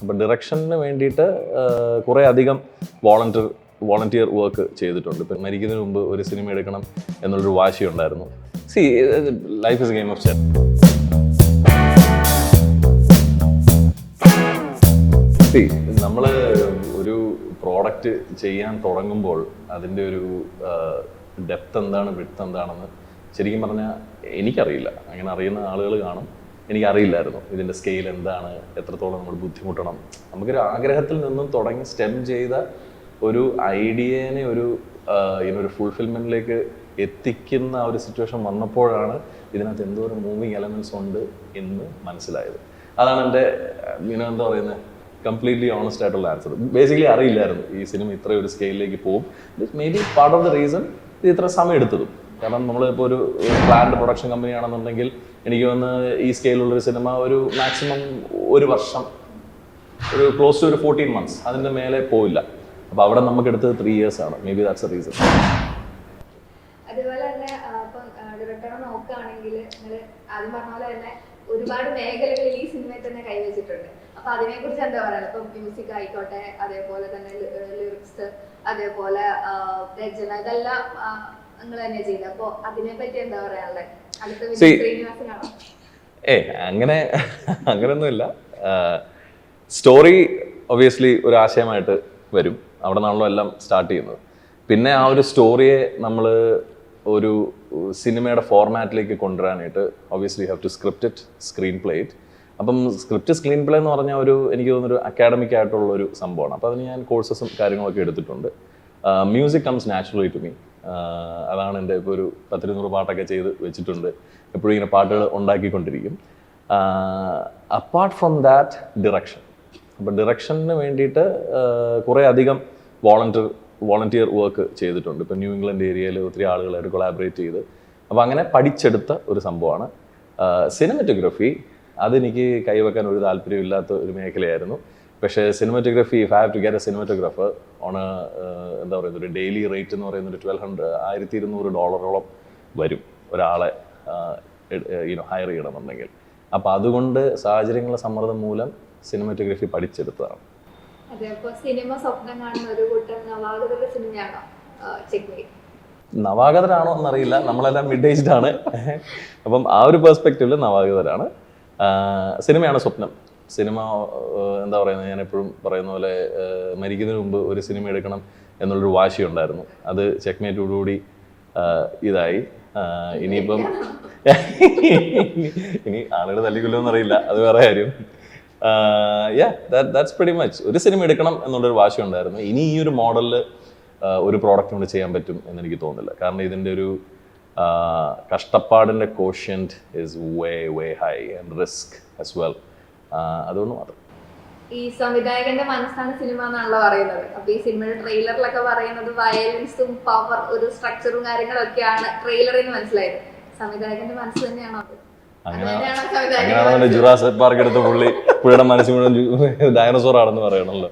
അപ്പം ഡിറക്ഷന് വേണ്ടിയിട്ട് കുറേ അധികം വോളണ്ടിയർ വോളണ്ടിയർ വർക്ക് ചെയ്തിട്ടുണ്ട്. ഇപ്പം മരിക്കുന്നതിന് മുമ്പ് ഒരു സിനിമ എടുക്കണം എന്നുള്ളൊരു വാശി ഉണ്ടായിരുന്നു. See life is game of chess see നമ്മൾ ഒരു പ്രോഡക്റ്റ് ചെയ്യാൻ തുടങ്ങുമ്പോൾ അതിന്റെ ഒരു ഡെപ്ത് എന്താണ് വിട്ത് എന്താണെന്ന് ശരിക്കും പറഞ്ഞാൽ എനിക്കറിയില്ല. അങ്ങനെ അറിയുന്ന ആളുകൾ കാണും. എനിക്കറിയില്ലായിരുന്നു ഇതിന്റെ സ്കെയിൽ എന്താണ് എത്രത്തോളം നമ്മൾ ബുദ്ധിമുട്ടണം. നമുക്കൊരു ആഗ്രഹത്തിൽ നിന്നും തുടങ്ങി സ്റ്റെം ചെയ്ത ഒരു ഐഡിയേനെ ഒരു ഇതിനൊരു ഫുൾഫിൽമെന്റിലേക്ക് എത്തിക്കുന്ന ആ ഒരു സിറ്റുവേഷൻ വന്നപ്പോഴാണ് ഇതിനകത്ത് എന്തോരം മൂവിങ് എലമെന്റ്സ് ഉണ്ട് എന്ന് മനസ്സിലായത്. അതാണ് എന്റെ ഇങ്ങനെ എന്താ പറയുന്നത് കംപ്ലീറ്റ്ലി ഓണസ്റ്റ് ആയിട്ടുള്ള ആൻസർ ബേസിക്കലി അറിയില്ലായിരുന്നു ഈ സിനിമ ഇത്ര ഒരു സ്കെയിലിലേക്ക് പോകും. Maybe part of the reason ഇത് ഇത്ര സമയം എടുത്തതും. കാരണം നമ്മളിപ്പോൾ ഒരു പ്ലാൻഡ് പ്രൊഡക്ഷൻ കമ്പനി ആണെന്നുണ്ടെങ്കിൽ എനിക്ക് വന്ന് ഈ സ്കെയിലുള്ളൊരു സിനിമ ഒരു മാക്സിമം ഒരു വർഷം ഒരു ക്ലോസ് ടു ഒരു ഫോർട്ടീൻ മന്ത്സ് അതിന്റെ മേലെ പോയില്ല അപ്പോൾ അവിടെ നമുക്ക് എടുത്തത് ത്രീ ഇയേഴ്സ് ആണ്. Maybe that's a reason അതുപോലെ തന്നെ ആദ്യം ഒരുപാട് ഈ തന്നെ എന്താ പറയാ? മ്യൂസിക് ആയിക്കോട്ടെ അതേപോലെ തന്നെ ലിറിക്സ് അതേപോലെ രചന ഇതെല്ലാം നിങ്ങൾ തന്നെ ചെയ്തത് അപ്പൊ അതിനെ പറ്റി എന്താ പറയാനുള്ളത് അടുത്ത See- വിജയ് ശ്രീനിവാസനാണോ ഏ അങ്ങനെ അങ്ങനെയൊന്നുമില്ല സ്റ്റോറി ഒബിയസ്ലി ഒരു ആശയമായിട്ട് വരും. അവിടെ നിന്നാണല്ലോ എല്ലാം സ്റ്റാർട്ട് ചെയ്യുന്നത്. പിന്നെ ആ ഒരു സ്റ്റോറിയെ നമ്മൾ ഒരു സിനിമയുടെ ഫോർമാറ്റിലേക്ക് കൊണ്ടുവരാനായിട്ട് obviously have to script it screenplay it അപ്പം സ്ക്രിപ്റ്റ് സ്ക്രീൻ പ്ലേ എന്ന് പറഞ്ഞാൽ ഒരു എനിക്ക് തോന്നുന്നൊരു അക്കാഡമിക് ആയിട്ടുള്ള ഒരു സംഭവമാണ്. അപ്പോൾ അതിന് ഞാൻ കോഴ്സസും കാര്യങ്ങളൊക്കെ എടുത്തിട്ടുണ്ട്. Music comes naturally to me അതാണ് എന്റെ ഇപ്പോൾ ഒരു പത്തിരുന്നൂറ് പാട്ടൊക്കെ ചെയ്ത് വെച്ചിട്ടുണ്ട്. എപ്പോഴും ഇങ്ങനെ പാട്ടുകൾ ഉണ്ടാക്കിക്കൊണ്ടിരിക്കും. അപ്പാർട്ട് ഫ്രം ദാറ്റ് ഡിറക്ഷൻ അപ്പം ഡിറക്ഷന് വേണ്ടിയിട്ട് കുറേ അധികം വോളണ്ടിയർ വോളണ്ടിയർ വർക്ക് ചെയ്തിട്ടുണ്ട്. ഇപ്പം ന്യൂ ഇംഗ്ലണ്ട് ഏരിയയിൽ ഒത്തിരി ആളുകളായിട്ട് കൊളാബറേറ്റ് ചെയ്ത്. അപ്പോൾ അങ്ങനെ പഠിച്ചെടുത്ത ഒരു സംഭവമാണ്. സിനിമറ്റോഗ്രഫി അതെനിക്ക് കൈവെക്കാൻ ഒരു താല്പര്യമില്ലാത്ത ഒരു മേഖലയായിരുന്നു. പക്ഷേ cinematography if have to get a cinematographer on എന്താ പറയുന്നത് ഒരു ഡെയിലി റേറ്റ് എന്ന് പറയുന്നത് ട്വൽവ് ഹൺഡ്രഡ് ആയിരത്തി ഇരുന്നൂറ് ഡോളറോളം വരും ഒരാളെ യുനോ ഹയർ ചെയ്യണമെന്നുണ്ടെങ്കിൽ. അപ്പോൾ അതുകൊണ്ട് സാഹചര്യങ്ങളുടെ സമ്മർദ്ദം മൂലം സിനിമറ്റോഗ്രഫി പഠിച്ചെടുത്തതാണ്. സിനിമ സ്വപ്നം കാണുന്ന ഒരു കൂട്ടം നവാഗതരുടെ സിനിമയാണോ? ചെക്ക് നവാഗതരാണോ എന്നറിയില്ല. നമ്മളെല്ലാം മിഡ് ഏജ്ഡ് ആണ്. അപ്പം ആ ഒരു പെർസ്പെക്റ്റീവിൽ നവാഗതരാണ്. സിനിമയാണ് സ്വപ്നം. സിനിമ എന്താ പറയുന്നത്? ഞാൻ എപ്പോഴും പറയുന്ന പോലെ മരിക്കുന്നതിന് മുമ്പ് ഒരു സിനിമ എടുക്കണം എന്നുള്ളൊരു വാശിയുണ്ടായിരുന്നു. അത് ചെക്ക്മേറ്റോടുകൂടി ഇതായി. ഇനിയിപ്പം ഇനി ആളുകൾ തല്ലിക്കൊല്ലോ എന്നറിയില്ല അത് വേറെ കാര്യം. യാ ദാറ്റ്സ് വെരി മച്ച് ഒരു സിനിമ എടുക്കണം എന്നുള്ളൊരു വാശി ഉണ്ടായിരുന്നു ഇനി ഈ ഒരു മോഡലിൽ ഒരു പ്രോഡക്റ്റ് കൊണ്ട് ചെയ്യാൻ പറ്റും എന്ന് എനിക്ക് തോന്നുന്നില്ല. കാരണം ഇതിന്റെ ഒരു കഷ്ടപ്പാടിന്റെ quotient is way way high and risk as well അതുകൊണ്ട് മാത്രം. ഈ സംവിധായകന്റെ മനസ്സാണ് സിനിമ എന്നാണല്ലോ പറയുന്നത്. അപ്പൊ ഈ സിനിമയുടെ ട്രെയിലറിലൊക്കെ പറയുന്നത് വയലൻസും പവർ ഒരു സ്ട്രക്ചറും കാര്യങ്ങളും ഒക്കെയാണ് ട്രെയിലറിൽ നിന്ന് മനസ്സിലായത്. സംവിധായകന്റെ മനസ്സ് തന്നെയാണോ അത്? അങ്ങനെ അതുതന്നെയാണോ ജുറാസിക് പാർക്ക് എടുത്ത പുള്ളി പുള്ളിയുടെ മനസ്സിൽ മുഴുവൻ ഡയനോസോർ ആണെന്ന് പറയണല്ലോ.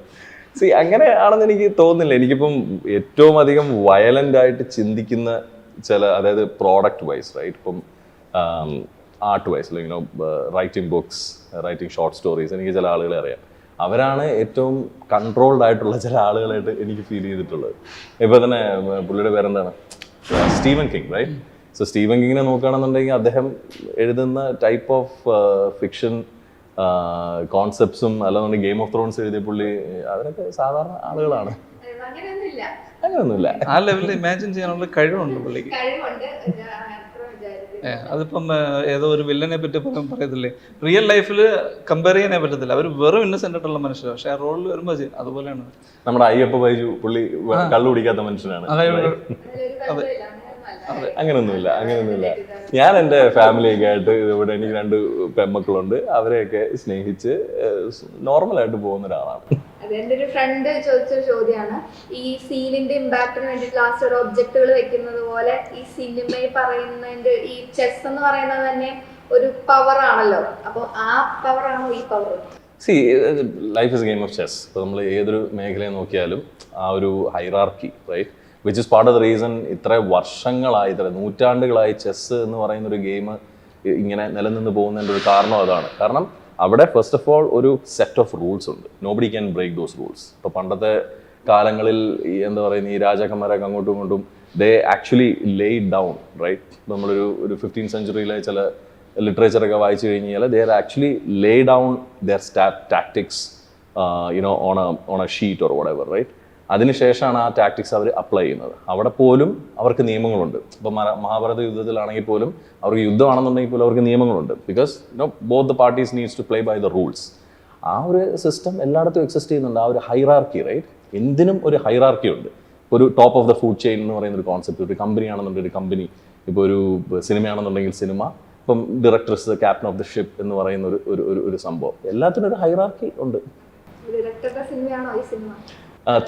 സി അങ്ങനെ ആണെന്ന് എനിക്ക് തോന്നുന്നില്ല. എനിക്കിപ്പം ഏറ്റവും അധികം വയലന്റ് ആയിട്ട് ചിന്തിക്കുന്ന ചില അതായത് പ്രോഡക്റ്റ് വൈസ് റൈറ്റ് ഇപ്പം ആർട്ട് വൈസ് അല്ലെങ്കിൽ writing books writing short stories എനിക്ക് ചില ആളുകളെ അറിയാം. അവരാണ് ഏറ്റവും കൺട്രോൾഡ് ആയിട്ടുള്ള ചില ആളുകളായിട്ട് എനിക്ക് ഫീൽ ചെയ്തിട്ടുള്ളത്. ഇപ്പോൾ തന്നെ പുള്ളിയുടെ പേരെന്താണ്? Stephen King right so Stephen കിങ്ങിനെ നോക്കുകയാണെന്നുണ്ടെങ്കിൽ അദ്ദേഹം എഴുതുന്ന ടൈപ്പ് ഓഫ് ഫിക്ഷൻ കോൺസെപ്റ്റ്സും അല്ലാതെ ഗെയിം ഓഫ് ത്രോൺസ് എഴുതിയ പുള്ളി അവരൊക്കെ സാധാരണ ആളുകളാണ്. അങ്ങനെയൊന്നുമില്ല. ആ ലെവലിൽ ഇമാജിൻ ചെയ്യാനുള്ള കഴിവുണ്ട് പുള്ളിക്ക്. കഴിവുണ്ട് ഞാൻ അത്ര വിചാരിച്ചു ഏ, അതിപ്പം ഏതോ ഒരു വില്ലനെ പറ്റി പറയും പറയത്തില്ലേ? റിയൽ ലൈഫിൽ കമ്പയർ ചെയ്യാനേ പറ്റത്തില്ല. അവർ വെറും ഇന്നസെന്റ് ആയിട്ടുള്ള മനുഷ്യരാണ് പക്ഷെ ആ റോളിൽ വരുമ്പോൾ ചെയ്യും. അതുപോലെയാണ്. നമ്മുടെ അയ്യപ്പ ബൈജു പുള്ളി കള്ളു കുടിക്കാത്ത മനുഷ്യനാണ്. അതായത് അങ്ങനൊന്നുമില്ല അങ്ങനെയൊന്നുമില്ല ഞാൻ എന്റെ ഫാമിലിയൊക്കെ ആയിട്ട് ഇവിടെ എനിക്ക് രണ്ട് പെമ്മക്കളുണ്ട്. അവരെയൊക്കെ സ്നേഹിച്ച് നോർമലായിട്ട് പോകുന്ന ഒരാളാണ് എന്റെ ഒരു ഫ്രണ്ട് ചോദിച്ചൊരു ചോദ്യമാണ് ഈ സീനിന്റെ ഇമ്പാക്ടിന് വേണ്ടി ലാസ്റ്റ് ഒരു ഒബ്ജക്റ്റുകൾ വെക്കുന്നത് പോലെ ഈ സിനിമയിൽ പറയുന്നതിന്റെ ഈ ചെസ് എന്ന് പറയുന്നത് തന്നെ ഒരു പവർ ആണല്ലോ. അപ്പൊ ആ പവർ ആണോ ഈ power see life is game of chess ഇപ്പോൾ നമ്മൾ ഏതൊരു മേഖലയെ നോക്കിയാലും ആ ഒരു hierarchy right which is part of the reason ഇത്ര വർഷങ്ങളായി ഇത്ര നൂറ്റാണ്ടുകളായി ചെസ് എന്ന് പറയുന്ന ഒരു ഗെയിം ഇങ്ങനെ നിലനിന്ന് പോകുന്നതിന്റെ ഒരു കാരണം അതാണ്. കാരണം അവിടെ ഫസ്റ്റ് ഓഫ് ഓൾ ഒരു സെറ്റ് ഓഫ് റൂൾസ് ഉണ്ട്. Nobody can break those rules ഇപ്പോൾ പണ്ടത്തെ കാലങ്ങളിൽ ഈ എന്താ പറയുന്ന ഈ രാജാക്കന്മാരൊക്കെ അങ്ങോട്ടും ഇങ്ങോട്ടും they actually lay down right നമ്മളൊരു ഒരു ഫിഫ്റ്റീൻ സെഞ്ചുറിയിലെ ചില ലിറ്ററേച്ചറൊക്കെ വായിച്ചു കഴിഞ്ഞാൽ they are actually lay down their സ്റ്റാ tactics you know on on a sheet or whatever right അതിനുശേഷമാണ് ആ ടാക്ടിക്സ് അവർ അപ്ലൈ ചെയ്യുന്നത്. അവിടെ പോലും അവർക്ക് നിയമങ്ങളുണ്ട്. ഇപ്പൊ മഹാഭാരത യുദ്ധത്തിലാണെങ്കിൽ പോലും അവർക്ക് യുദ്ധമാണെന്നുണ്ടെങ്കിൽ പോലും അവർക്ക് നിയമങ്ങളുണ്ട്. Because no both the parties needs to play by the rules ആ ഒരു സിസ്റ്റം എല്ലായിടത്തും എക്സിസ്റ്റ് ചെയ്യുന്നുണ്ട്. ആ ഒരു ഹൈറാർക്കി റൈറ്റ് എന്തിനും ഒരു ഹൈറാർക്കി ഉണ്ട്. ഒരു top of the food chain എന്ന് പറയുന്ന ഒരു കോൺസെപ്റ്റ് ഒരു കമ്പനി ആണെന്നുണ്ടെങ്കിൽ ഒരു കമ്പനി ഇപ്പോൾ ഒരു സിനിമയാണെന്നുണ്ടെങ്കിൽ സിനിമ ഇപ്പം directors captain of the ship എന്ന് പറയുന്ന ഒരു ഒരു- ഒരു സംഭവം. എല്ലാത്തിനും ഒരു ഹൈറാർക്കി ഉണ്ട്.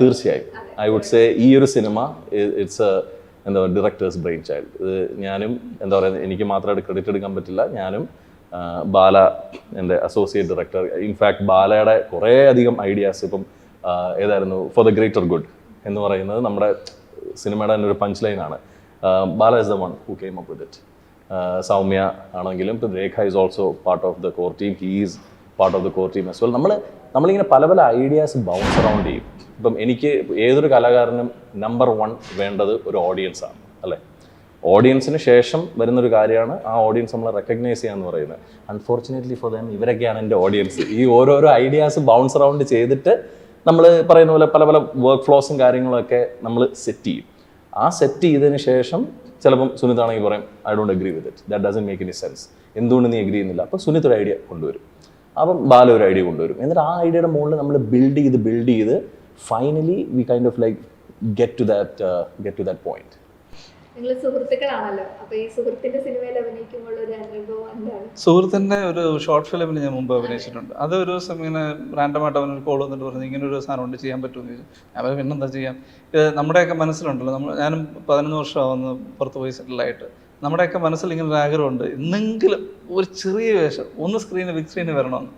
തീർച്ചയായും. ഐ വുഡ് സേ ഈ ഒരു സിനിമ ഇറ്റ്സ് എ എന്താ പറയുക ഡിറക്ടേഴ്സ് ബ്രെയിൻ ചൈൽഡ് ഇത് ഞാനും എന്താ പറയുക എനിക്ക് മാത്രമായിട്ട് ക്രെഡിറ്റ് എടുക്കാൻ പറ്റില്ല. ഞാനും ബാല എന്റെ അസോസിയേറ്റ് ഡയറക്ടർ ഇൻഫാക്ട് ബാലയുടെ കുറേ അധികം ഐഡിയാസ് ഇപ്പം ഏതായിരുന്നു ഫോർ ദ ഗ്രേറ്റർ ഗുഡ് എന്ന് പറയുന്നത് നമ്മുടെ സിനിമയുടെ തന്നെ ഒരു പഞ്ച് ലൈനാണ് Bala is the one who came up with it Soumya ആണെങ്കിലും ഇപ്പം Rekha is also part of the core team he's part of the core team as well നമ്മൾ നമ്മളിങ്ങനെ പല പല ഐഡിയാസ് ബൗൺസ് അറൗണ്ട് ചെയ്യും. ഇപ്പം എനിക്ക് ഏതൊരു കലാകാരനും നമ്പർ വൺ വേണ്ടത് ഒരു ഓഡിയൻസ് ആണ് അല്ലേ? ഓഡിയൻസിന് ശേഷം വരുന്നൊരു കാര്യമാണ് ആ ഓഡിയൻസ് നമ്മൾ റെക്കഗ്നൈസ് ചെയ്യാന്ന് പറയുന്നത്. അൺഫോർച്ചുനേറ്റ്ലി ഫോർ ദം ഇവരൊക്കെയാണ് എന്റെ ഓഡിയൻസ് ഈ ഓരോരോ ഐഡിയാസ് ബൗൺസ് അറൗണ്ട് ചെയ്തിട്ട് നമ്മൾ പറയുന്ന പോലെ പല പല വർക്ക് ഫ്ലോസും കാര്യങ്ങളൊക്കെ നമ്മൾ സെറ്റ് ചെയ്യും. ആ സെറ്റ് ചെയ്തതിന് ശേഷം ചിലപ്പം സുനിത് ആണെങ്കിൽ പറയും I don't agree with it that doesn't make any sense എന്തുകൊണ്ട് നീ അഗ്രി ചെയ്യുന്നില്ല? അപ്പോൾ സുനിത് ഒരു ഐഡിയ കൊണ്ടുവരും. അപ്പം ബാല ഒരു ഐഡിയ കൊണ്ടുവരും. എന്നിട്ട് ആ ഐഡിയയുടെ മുകളിൽ നമ്മൾ ബിൽഡ് ചെയ്ത് ബിൽഡ് ചെയ്ത് finally we kind of like get to that get to that point നിങ്ങൾ സുഹൃത്തുക്കളാണല്ലോ. അപ്പൊ ഈ സുഹൃത്തിന്റെ സിനിമയിൽ അഭിനയിക്കുമ്പോൾ ഒരു അനുഭവം എന്താണ്? ഒരു ഷോർട്ട് ഫിലിമിൽ ഞാൻ മുമ്പ് അഭിനയിച്ചിട്ടുണ്ട്. അത് ഒരു ദിവസം ഇങ്ങനെ റാൻഡമായിട്ട് അവനൊരു കോൾ വന്നിട്ട് പറഞ്ഞു ഇങ്ങനെ ഒരു സാധനം ഉണ്ട് ചെയ്യാൻ പറ്റുമെന്ന് ചോദിച്ചു. ഞാൻ പിന്നെന്താ ചെയ്യാം? ഇത് നമ്മുടെയൊക്കെ മനസ്സിലുണ്ടല്ലോ. നമ്മൾ ഞാനും പതിനൊന്ന് വർഷമാവുന്നു പുറത്ത് പോയി സെറ്റിലായിട്ട് നമ്മുടെയൊക്കെ മനസ്സിൽ ഇങ്ങനെ ഒരു ആഗ്രഹമുണ്ട്. എന്നെങ്കിലും ഒരു ചെറിയ വേഷം ഒന്ന് സ്ക്രീന് ബിഗ് സ്ക്രീനിൽ വരണമെന്ന്.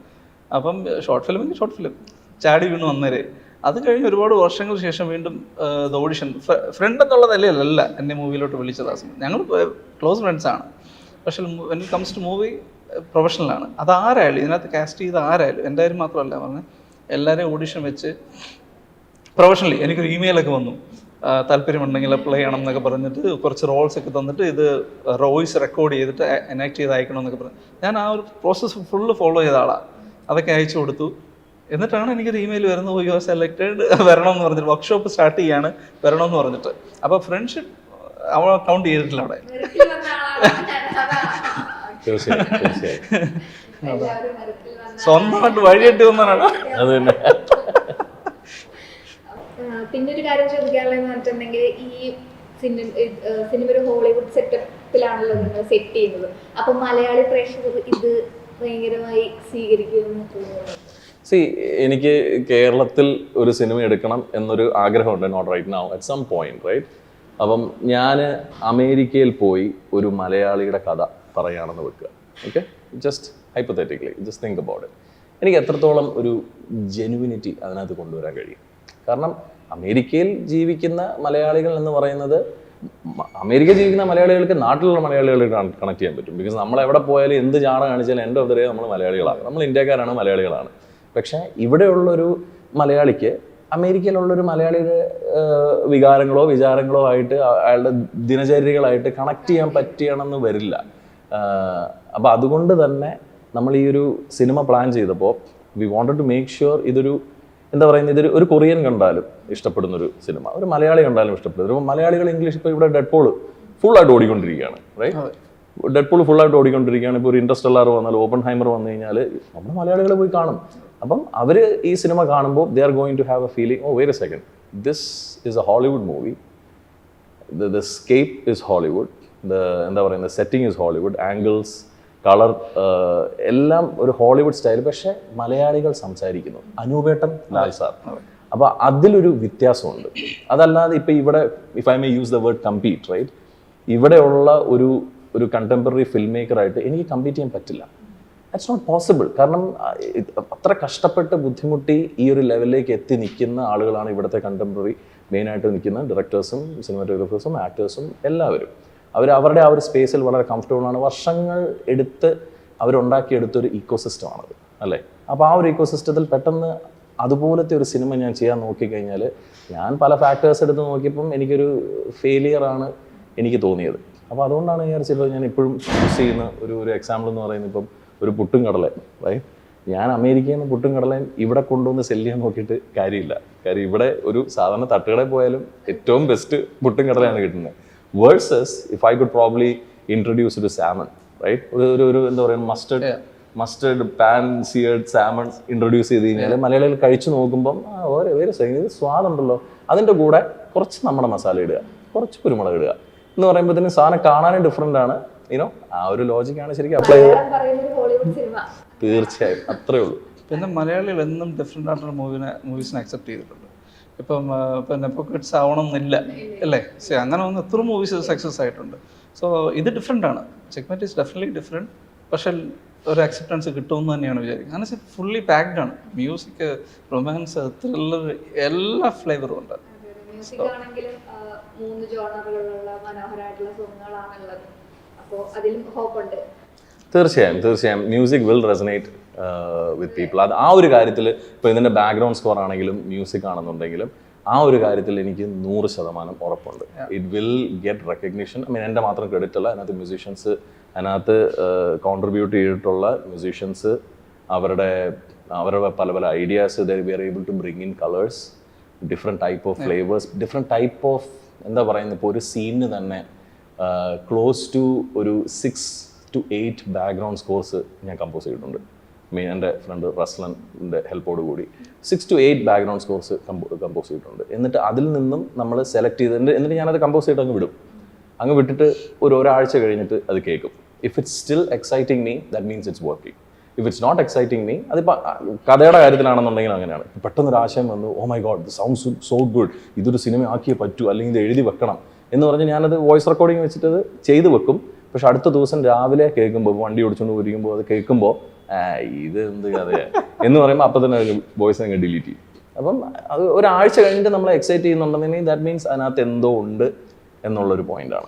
അപ്പം ഷോർട്ട് ഫിലിമെങ്കിൽ ഷോർട്ട് ഫിലിം ചാടി വീണ് വന്നേരെ. അത് കഴിഞ്ഞ് ഒരുപാട് വർഷങ്ങൾക്ക് ശേഷം വീണ്ടും ദ ഓഡിഷൻ ഫ്രണ്ട് എന്നുള്ള നിലയിലല്ല എന്നെ മൂവിയിലോട്ട് വിളിച്ചത് ആ സമയം ഞങ്ങൾ ക്ലോസ് ഫ്രണ്ട്സാണ് പക്ഷേ when it comes to movie പ്രൊഫഷണലാണ് അത് ആരായാലും ഇതിനകത്ത് കാസ്റ്റ് ചെയ്ത് ആരായാലും എന്റെ കാര്യം മാത്രമല്ല പറഞ്ഞത് എല്ലാവരെയും ഓഡിഷൻ വെച്ച് പ്രൊഫഷണലി എനിക്കൊരു ഇമെയിലൊക്കെ വന്നു. താല്പര്യമുണ്ടെങ്കിൽ അപ്ലൈ ചെയ്യണം എന്നൊക്കെ പറഞ്ഞിട്ട് കുറച്ച് റോൾസ് ഒക്കെ തന്നിട്ട് ഇത് വോയിസ് റെക്കോർഡ് ചെയ്തിട്ട് എനാക്ട് ചെയ്ത് അയക്കണം എന്നൊക്കെ പറഞ്ഞു. ഞാൻ ആ ഒരു പ്രോസസ്സ് ഫുള്ള് ഫോളോ ചെയ്ത ആളാണ് അതൊക്കെ അയച്ചു കൊടുത്തു. എന്നിട്ടാണ് എനിക്കൊരു ഇമെയിൽ വരുന്നത് യു ആർ സെലക്റ്റഡ് വരണം എന്ന് പറഞ്ഞിട്ട് വർക്ക്ഷോപ്പ് സ്റ്റാർട്ട് ചെയ്യാണ്. വരണം എന്ന് പറഞ്ഞിട്ട് അപ്പോൾ ഫ്രണ്ട്ഷിപ്പ് അവൾ കൗണ്ട് ചെയ്തിട്ടില്ല അവിടെ. സ്വന്തമായിട്ട് വഴിയിട്ട് വന്നാണ് അത് തന്നെ. പിന്നെ ഒരു കാര്യം ചോദിക്കാനുള്ളതെന്ന് പറഞ്ഞിട്ടുണ്ടെങ്കിൽ ഈ സിനിമ സിനിമ ഒരു ഹോളിവുഡ് സെറ്റപ്പിലാണല്ലോ നിങ്ങൾ സെറ്റ് ചെയ്യുന്നത്. അപ്പൊ മലയാളി പ്രേക്ഷകർ ഇത് ഭയങ്കരമായി സ്വീകരിക്കുമെന്ന് തോന്നുന്നു. സി എനിക്ക് കേരളത്തിൽ ഒരു സിനിമ എടുക്കണം എന്നൊരു ആഗ്രഹമുണ്ട് not right now at some point right അപ്പം ഞാൻ അമേരിക്കയിൽ പോയി ഒരു മലയാളിയുടെ കഥ പറയുകയാണെന്ന് വെക്കുക. Okay just hypothetically just think about it എനിക്ക് എത്രത്തോളം ഒരു ജെനുവിനിറ്റി അതിനകത്ത് കൊണ്ടുവരാൻ കഴിയും? കാരണം അമേരിക്കയിൽ ജീവിക്കുന്ന മലയാളികൾ എന്ന് പറയുന്നത് അമേരിക്ക ജീവിക്കുന്ന മലയാളികൾക്ക് നാട്ടിലുള്ള മലയാളികളെ കണക്ട് ചെയ്യാൻ പറ്റും. ബിക്കോസ് നമ്മൾ എവിടെ പോയാലും എന്ത് ജാണ കാണിച്ചാലും എന്റെ ഡേ നമ്മൾ മലയാളികളാണ്. നമ്മൾ ഇന്ത്യക്കാരാണ് മലയാളികളാണ്. പക്ഷേ ഇവിടെയുള്ളൊരു മലയാളിക്ക് അമേരിക്കയിലുള്ളൊരു മലയാളിയുടെ വികാരങ്ങളോ വിചാരങ്ങളോ ആയിട്ട് അയാളുടെ ദിനചര്യകളായിട്ട് കണക്ട് ചെയ്യാൻ പറ്റിയണമെന്ന് വരില്ല. അപ്പോൾ അതുകൊണ്ട് തന്നെ നമ്മൾ ഈ ഒരു സിനിമ പ്ലാൻ ചെയ്തപ്പോൾ we wanted to make sure ഇതൊരു എന്താ പറയുന്നത്? ഇതൊരു ഒരു കൊറിയൻ കണ്ടാലും ഇഷ്ടപ്പെടുന്ന ഒരു സിനിമ. ഒരു മലയാളി കണ്ടാലും ഇഷ്ടപ്പെടുന്ന ഒരു മലയാളികൾ ഇംഗ്ലീഷ് ഇപ്പോൾ ഇവിടെ ഡെഡ്പോൾ ഫുള്ളായിട്ട് ഓടിക്കൊണ്ടിരിക്കുകയാണ്. റൈറ്റ് ഡെഡ്പോൾ ഫുള്ളായിട്ട് ഓടിക്കൊണ്ടിരിക്കുകയാണ്. ഇപ്പോൾ ഒരു ഇൻട്രസ്റ്റെല്ലാർ വന്നാൽ ഓപ്പൺ ഹൈമർ വന്നു കഴിഞ്ഞാൽ നമ്മൾ മലയാളികൾ പോയി കാണും. അപ്പം അവർ ഈ സിനിമ കാണുമ്പോൾ they are going to have a feeling oh very second this is a Hollywood movie the the scape is Hollywood the എന്താ പറയുന്നത്? Setting is Hollywood angles colour എല്ലാം ഒരു ഹോളിവുഡ് സ്റ്റൈൽ പക്ഷെ മലയാളികൾ സംസാരിക്കുന്നു. അനൂപേട്ടൻ ലാൽ സാർ. അപ്പോൾ അതിലൊരു വ്യത്യാസമുണ്ട്. അതല്ലാതെ ഇപ്പോൾ ഇവിടെ if I may use the word compete right ഇവിടെയുള്ള ഒരു ഒരു കണ്ടംപററി ഫിൽം മേക്കറായിട്ട് എനിക്ക് കമ്പീറ്റ് ചെയ്യാൻ പറ്റില്ല. ഇറ്റ്സ് നോട്ട് പോസിബിൾ കാരണം അത്ര കഷ്ടപ്പെട്ട് ബുദ്ധിമുട്ടി ഈ ഒരു ലെവലിലേക്ക് എത്തി നിൽക്കുന്ന ആളുകളാണ് ഇവിടുത്തെ കണ്ടംപററി മെയിനായിട്ട് നിൽക്കുന്ന ഡയറക്ടേഴ്സും സിനിമാറ്റോഗ്രാഫേഴ്സും ആക്ടേഴ്സും എല്ലാവരും. അവർ അവരുടെ ആ ഒരു സ്പേസിൽ വളരെ കംഫർട്ടബിൾ ആണ്. വർഷങ്ങൾ എടുത്ത് അവരുണ്ടാക്കിയെടുത്തൊരു ഇക്കോ സിസ്റ്റമാണത് അല്ലേ? അപ്പോൾ ആ ഒരു ഇക്കോസിസ്റ്റത്തിൽ പെട്ടെന്ന് അതുപോലത്തെ ഒരു സിനിമ ഞാൻ ചെയ്യാൻ നോക്കിക്കഴിഞ്ഞാൽ ഞാൻ പല ഫാക്ടേഴ്സ് എടുത്ത് നോക്കിയപ്പം എനിക്കൊരു ഫെയിലിയർ ആണ് എനിക്ക് തോന്നിയത്. അപ്പോൾ അതുകൊണ്ടാണ് ഞാൻ ചിലപ്പോൾ ഞാൻ ഇപ്പോഴും യൂസ് ചെയ്യുന്ന ഒരു ഒരു എക്സാമ്പിൾ എന്ന് പറയുന്നത് ഇപ്പം ഒരു പുട്ടും കടലയും റൈറ്റ് ഞാൻ അമേരിക്കയിൽ നിന്ന് പുട്ടും കടലയും ഇവിടെ കൊണ്ടുവന്ന് സെല്ല് ചെയ്യാൻ നോക്കിയിട്ട് കാര്യമില്ല. കാര്യം ഇവിടെ ഒരു സാധാരണ തട്ടുകടയിൽ പോയാലും ഏറ്റവും ബെസ്റ്റ് പുട്ടും കടലയാണ് കിട്ടുന്നത്. Versus if I could probably introduce ഒരു സാമൺ റൈറ്റ് ഒരു ഒരു ഒരു എന്താ പറയുക mustard mustard pan seared salmon introduce ചെയ്ത് കഴിഞ്ഞാൽ മലയാളികൾ കഴിച്ചു നോക്കുമ്പം ഓരോ വേറെ ഇത് സ്വാദുണ്ടല്ലോ. അതിന്റെ കൂടെ കുറച്ച് നമ്മുടെ മസാല ഇടുക കുറച്ച് കുരുമുളക് ഇടുക എന്ന് പറയുമ്പോഴത്തേനും സാധനം കാണാനും ഡിഫറെന്റ് ആണ്. യുനോ ആ ഒരു ലോജിക്കാണ് ശരിക്കും അപ്ലൈ ചെയ്ത് മലയാളം ഒരു ഹോളിവുഡ് സിനിമ തീർച്ചയായും അത്രേ ഉള്ളൂ. പിന്നെ മലയാളികൾ എന്നും ഡിഫറെന്റ് ആയിട്ടുള്ള മൂവിനെ മൂവീസിനെ അക്സെപ്റ്റ് ചെയ്തിട്ടുണ്ട്. ഇപ്പം പിന്നെ പൊക്കറ്റ്സ് ആവണം എന്നില്ല അല്ലേ? സോ അങ്ങനെ ഒന്ന് എത്ര മൂവീസ് സക്സസ് ആയിട്ടുണ്ട്. സോ ഇത് ഡിഫറെന്റ് ആണ്. ചെക്ക്മെറ്റ് ഈസ് ഡെഫിനറ്റ്ലി ഡിഫറെന്റ് പക്ഷേ ഒരു അക്സെപ്റ്റൻസ് കിട്ടുമെന്ന് തന്നെയാണ് വിചാരിക്കുന്നത്. അങ്ങനെ ഫുള്ളി പാക്ഡ് ആണ്. മ്യൂസിക് റൊമാൻസ് ത്രില്ലർ എല്ലാ ഫ്ലേവറും ഉണ്ട്. മൂന്ന് ജോണറുകളുള്ള മനോഹരമായിട്ടുള്ള സോങ്ങുകളാണുള്ളത് അപ്പോൾ അതിലും ഹോപ്പ് ഉണ്ട്. തീർച്ചയായും തീർച്ചയായും. Music will resonate with people അത് ആ ഒരു കാര്യത്തിൽ ഇപ്പോൾ ഇതിന്റെ ബാക്ക്ഗ്രൗണ്ട് സ്കോർ ആണെങ്കിലും മ്യൂസിക് ആണെന്നുണ്ടെങ്കിലും ആ ഒരു കാര്യത്തിൽ എനിക്ക് നൂറ് ശതമാനം ഉറപ്പുണ്ട്. It will get recognition I mean എന്റെ മാത്രം ക്രെഡിറ്റ് അല്ല അതിനകത്ത് മ്യൂസീഷ്യൻസ് അതിനകത്ത് കോൺട്രിബ്യൂട്ട് ചെയ്തിട്ടുള്ള മ്യൂസീഷ്യൻസ് അവരുടെ അവരുടെ പല പല ideas we are able to bring in colours different type of flavours different type of എന്താ പറയുന്നത് ഇപ്പോൾ ഒരു സീനിന് തന്നെ ക്ലോസ് ടു ഒരു six to eight background scores ഞാൻ കമ്പോസ് ചെയ്തിട്ടുണ്ട്. മീൻ എന്റെ ഫ്രണ്ട് റസ്ലന്റെ ഹെൽപ്പോട് കൂടി. Six to eight background scores compose ചെയ്തിട്ടുണ്ട്. എന്നിട്ട് അതിൽ നിന്നും നമ്മൾ സെലക്ട് ചെയ്ത് എന്നിട്ട് ഞാനത് കമ്പോസ് ചെയ്തിട്ട് അങ്ങ് വിടും. അങ്ങ് വിട്ടിട്ട് ഒരു ഒരാഴ്ച കഴിഞ്ഞിട്ട് അത് കേൾക്കും. If it's still exciting me that means it's working if it's not exciting me അതിപ്പോൾ കഥയുടെ കാര്യത്തിലാണെന്നുണ്ടെങ്കിൽ അങ്ങനെയാണ്. പെട്ടെന്ന് ഒരു ആശയം വന്നു "Oh oh my God the sounds so good ഇതൊരു സിനിമ ആക്കിയേ പറ്റൂ അല്ലെങ്കിൽ ഇത് എഴുതി വെക്കണം. എന്ന് പറഞ്ഞ് ഞാനത് വോയിസ് റെക്കോർഡിംഗ് വെച്ചിട്ട് ചെയ്ത് വെക്കും. പക്ഷെ അടുത്ത ദിവസം രാവിലെ കേൾക്കുമ്പോൾ വണ്ടി ഓടിച്ചുകൊണ്ട് പോയിരിക്കുമ്പോൾ അത് കേൾക്കുമ്പോൾ ഇത് എന്ത് കഥയാ? എന്ന് പറയുമ്പോൾ അപ്പം തന്നെ വോയിസ് അങ്ങ് ഡിലീറ്റ് ചെയ്യും. അപ്പം അത് ഒരാഴ്ച കഴിഞ്ഞിട്ട് നമ്മൾ എക്സൈറ്റ് ചെയ്യുന്നുണ്ടെന്നുണ്ടെങ്കിൽ ദാറ്റ് മീൻസ് അതിനകത്ത് എന്തോ ഉണ്ട് എന്നുള്ളൊരു പോയിന്റാണ്